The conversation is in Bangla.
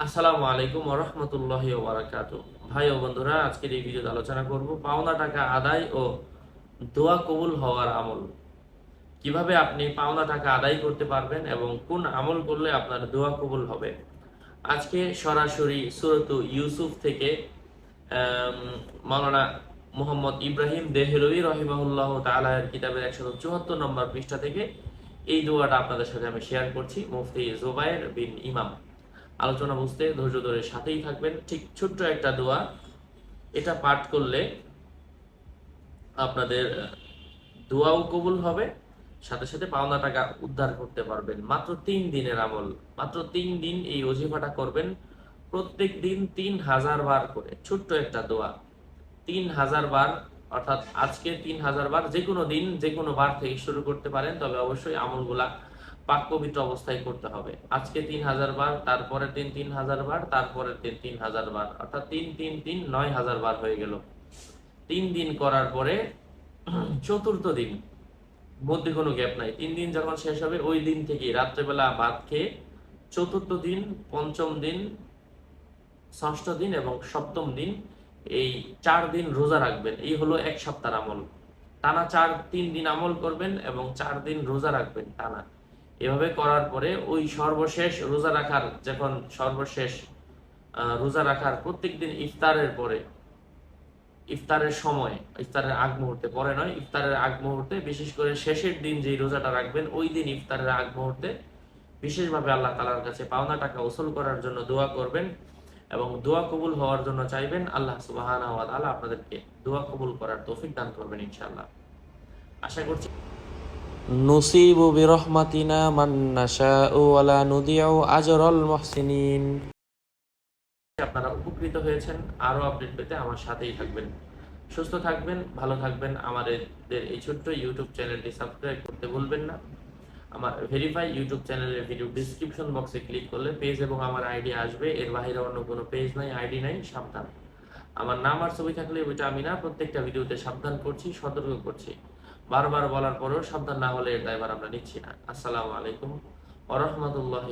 আসসালামু আলাইকুম ওরহমতুল্লাহ ওবরাকাত। ভাই ও বন্ধুরা, আজকের এই ভিডিওতে আলোচনা করব পাওনা টাকা আদায় ও দোয়া কবুল হওয়ার আমল। কীভাবে আপনি পাওনা টাকা আদায় করতে পারবেন এবং কোন আমল করলে আপনার দোয়া কবুল হবে? আজকে সরাসরি সুরত ইউসুফ থেকে মাওলানা মোহাম্মদ ইব্রাহিম দেহলভি রহিমাহুল্লাহ তালাহের কিতাবের একশো চুয়াত্তর নম্বর পৃষ্ঠা থেকে এই দোয়াটা আপনাদের সাথে আমি শেয়ার করছি, মুফতি জোবায়ের বিন ইমাম। আলোচনা বুঝতে ধৈর্য ধরে সাথেই থাকবেন। ঠিক ছোট্ট একটা দোয়া। এটা পাঠ করলে আপনাদের দোয়াও কবুল হবে, সাথে সাথে পাওনা টাকা উদ্ধার করতে পারবেন। মাত্র তিন দিনের আমল। মাত্র তিন দিন এই অজিফাটা করবেন। প্রত্যেক দিন তিন হাজার বার করে। ছোট্ট একটা দোয়া। তিন হাজার বার, অর্থাৎ আজকে তিন হাজার বার যে কোনো দিন যে কোনো বার থেকে শুরু করতে পারেন, তবে অবশ্যই আমলগুলা পাক পবিত্র অবস্থায় করতে হবে। আজকে তিন হাজার বার, তারপরের দিন তিন হাজার বার, তারপরের দিন তিন হাজার বার। অর্থাৎ তিন তিন তিন, নয় হাজার বার হয়ে গেল। তিন দিন করার পরে চতুর্থ দিন, মধ্যে কোনো গ্যাপ নাই। তিন দিন যখন শেষ হবে, ওই দিন থেকে রাত্রেবেলা ভাত খেয়ে চতুর্থ দিন, পঞ্চম দিন, ষষ্ঠ দিন এবং সপ্তম দিন এই চার দিন রোজা রাখবেন। এই হলো এক সপ্তাহ আমল। টানা চার, তিন দিন আমল করবেন এবং চার দিন রোজা রাখবেন টানা। এভাবে করার পরে ওই সর্বশেষ রোজা রাখার, যখন সর্বশেষ রোজা রাখার প্রত্যেক দিন ইফতারের পরে, ইফতারের সময়, ইফতারের আগ মুহূর্তে, পরে নয়, ইফতারের আগ মুহূর্তে, বিশেষ করে শেষের দিন যেই রোজাটা রাখবেন, ওই দিন ইফতারের আগ মুহূর্তে বিশেষভাবে আল্লাহ তালার কাছে পাওনা টাকা উসুল করার জন্য দোয়া করবেন এবং দোয়া কবুল হওয়ার জন্য চাইবেন, আল্লাহ তাআলা আপনাদেরকে দোয়া কবুল করার তৌফিক দান করবেন ইনশাল্লাহ আশা করছি নুসিবু বিরহমাতিনা মান্নাশা ও আলা নুদিয়াও আজরল মহসিনিন। আপনারা উপকৃত হয়েছেন আরও আপডেট পেতে আমার সাথেই থাকবেন। সুস্থ থাকবেন, ভালো থাকবেন, আমাদের এই ছোট্ট ইউটিউব চ্যানেলটি সাবস্ক্রাইব করতে ভুলবেন না। আমার ভেরিফাই ইউটিউব চ্যানেলের ভিডিও ডিসক্রিপশন বক্সে ক্লিক করলে পেজ এবং আমার আইডি আসবে। এর বাইরে অন্য কোনো পেজ নাই আইডি নাই, সাবধান। আমার নাম আর ছবি থাকলে ওইটা আমি না, প্রত্যেকটা ভিডিওতে সাবধান করছি, সতর্ক করছি। বারবার বলার পরেও সাবধান না হলে এর দায়বার আমরা নিচ্ছি না। আসসালামু আলাইকুম ওরহমতুল্লাহ